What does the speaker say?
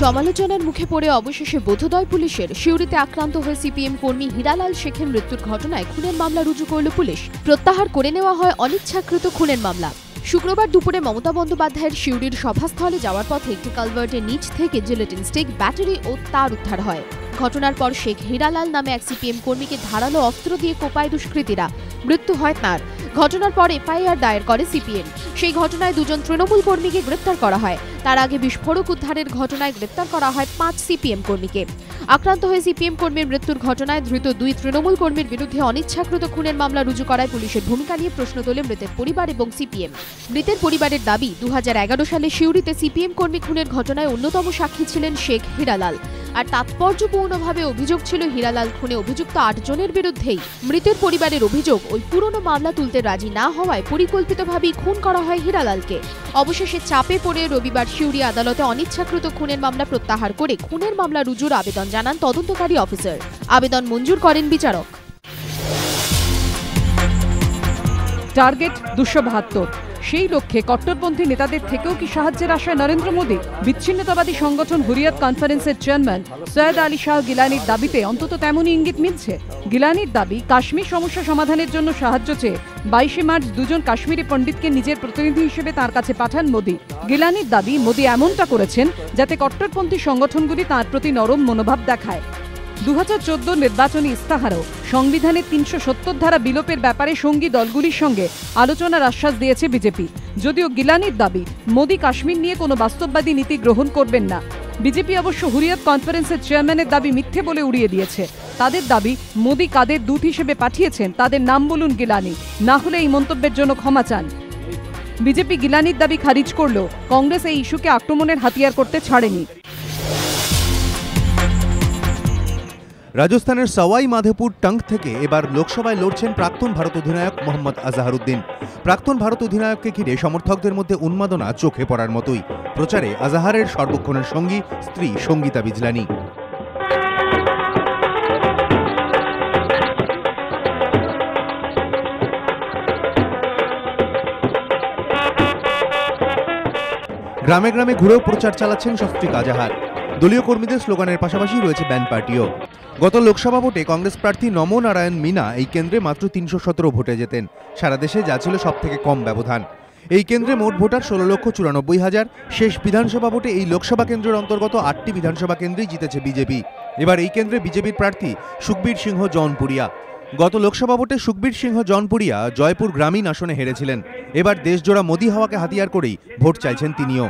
সমালোচনার মুখে পড়ে অবশেষে বোধোদয় পুলিশের শিউরিতে আক্রান্ত হয়ে সিপিএম কর্মী হীরালাল শেখের মৃত্যুর ঘটনায় খুনের মামলা রুজু করল পুলিশ। প্রত্যাহার করে নেওয়া হয় অনিচ্ছাকৃত খুনের মামলা। শুক্রবার দুপুরে মমতা বন্দ্যোপাধ্যায়ের শিউরির সভাস্থলে যাওয়ার পথে একটি কালভার্টের নিচ থেকে জিলেটিন স্টিক, ব্যাটারি ও তার উদ্ধার হয়। ঘটনার পর শেখ হীরালাল নামে এক সিপিএম কর্মীকে ধারালো অস্ত্র দিয়ে কোপায় দুষ্কৃতীরা। মৃত্যু হয় তাঁর। ঘটনার পর এফআইআর দায়ের করে সিপিএম। সেই ঘটনায় দুজন তৃণমূল কর্মীকে গ্রেপ্তার করা হয়। তার আগে বিস্ফোরক উদ্ধারের ঘটনায় গ্রেপ্তার করা হয় পাঁচ সিপিএম কর্মীকে। আক্রান্ত হয়ে সিপিএম কর্মীর মৃত্যুর ঘটনায় ধৃত দুই তৃণমূল কর্মীর বিরুদ্ধে অনিচ্ছাকৃত খুনের মামলা রুজু করায় পুলিশের ভূমিকা নিয়ে প্রশ্ন তোলে মৃতের পরিবার এবং সিপিএম। মৃতের পরিবারের দাবি দু হাজার এগারো সালে সিউড়িতে সিপিএম কর্মী খুনের ঘটনায় অন্যতম সাক্ষী ছিলেন শেখ হীরালাল। আর তাৎপর্যপূর্ণভাবে অভিযোগ ছিল হীরালাল খুনে অভিযুক্ত আটজনের বিরুদ্ধেই। মৃতের পরিবারের অভিযোগ, ওই পুরনো মামলা তুলতে রাজি না হওয়ায় পরিকল্পিতভাবেই খুন করা হয় হীরালালকে। অবশেষে চাপে পড়ে রবিবার শিউরি আদালতে অনিচ্ছাকৃত খুনের মামলা প্রত্যাহার করে খুনের মামলা রুজুর আবেদন জানান তদন্তকারী অফিসার। আবেদন মঞ্জুর করেন বিচারক। টার্গেট দুশো বাহাত্তর। সেই লক্ষ্যে কট্টরপন্থী নেতাদের থেকেও কি সাহায্যের আশায় নরেন্দ্র মোদী? বিচ্ছিন্নতাবাদী সংগঠন হুরিয়াত কনফারেন্সের চেয়ারম্যান সৈয়দ আলী শাহ গিলানির দাবিতে অন্তত তেমনই ইঙ্গিত মিলছে। গিলানির দাবি, কাশ্মীর সমস্যা সমাধানের জন্য সাহায্য চেয়ে বাইশে মার্চ দুজন কাশ্মীরি পণ্ডিতকে নিজের প্রতিনিধি হিসেবে তার কাছে পাঠান মোদী। গিলানির দাবি, মোদী এমনটা করেছেন যাতে কট্টরপন্থী সংগঠনগুলি তার প্রতি নরম মনোভাব দেখায়। দু হাজার নির্বাচনী ইস্তাহারও সংবিধানের তিনশো সত্তর ধারা বিলোপের ব্যাপারে সঙ্গী দলগুলির সঙ্গে আলোচনার আশ্বাস দিয়েছে বিজেপি। যদিও গিলানির দাবি, মোদী কাশ্মীর নিয়ে কোনো বাস্তববাদী নীতি গ্রহণ করবেন না। বিজেপি অবশ্য হুরিয়াত কনফারেন্সের চেয়ারম্যানের দাবি মিথ্যে বলে উড়িয়ে দিয়েছে। তাদের দাবি, মোদী কাদের দূত হিসেবে পাঠিয়েছেন, তাদের নাম বলুন গিলানি, না হলে এই মন্তব্যের জন্য ক্ষমা চান। বিজেপি গিলানির দাবি খারিজ করলেও, কংগ্রেস এই ইস্যুকে আক্রমণের হাতিয়ার করতে ছাড়েনি। রাজস্থানের সওয়াই মাধেপুর টঙ্ক থেকে এবার লোকসভায় লড়ছেন প্রাক্তন ভারত অধিনায়ক মোহাম্মদ আজাহারুদ্দিন প্রাক্তন ভারত অধিনায়ককে ঘিরে সমর্থকদের মধ্যে উন্মাদনা চোখে পড়ার মতোই। প্রচারে আজাহারের সর্বক্ষণের সঙ্গী স্ত্রী সঙ্গীতা বিজলানি। গ্রামে গ্রামে ঘুরেও প্রচার চালাচ্ছেন সস্ত্রীক আজাহার। দলীয় কর্মীদের স্লোগানের পাশাপাশি রয়েছে ব্যান্ড পার্টিও। গত লোকসভা ভোটে কংগ্রেস প্রার্থী নম নারায়ণ মিনা এই কেন্দ্রে মাত্র তিনশো সতেরো ভোটে যেতেন সারা দেশে যা ছিল সব থেকে কম ব্যবধান। এই কেন্দ্রে মোট ভোটার ষোলো লক্ষ চুরানব্বই হাজার। শেষ বিধানসভা ভোটে এই লোকসভা কেন্দ্রের অন্তর্গত আটটি বিধানসভা কেন্দ্রেই জিতেছে বিজেপি। এবার এই কেন্দ্রে বিজেপির প্রার্থী সুখবীর সিংহ জনপুরিয়া। গত লোকসভা ভোটে সুখবীর সিংহ জনপুরিয়া জয়পুর গ্রামীণ আসনে হেরেছিলেন। এবার দেশজোড়া মোদী হাওয়াকে হাতিয়ার করেই ভোট চাইছেন তিনিও।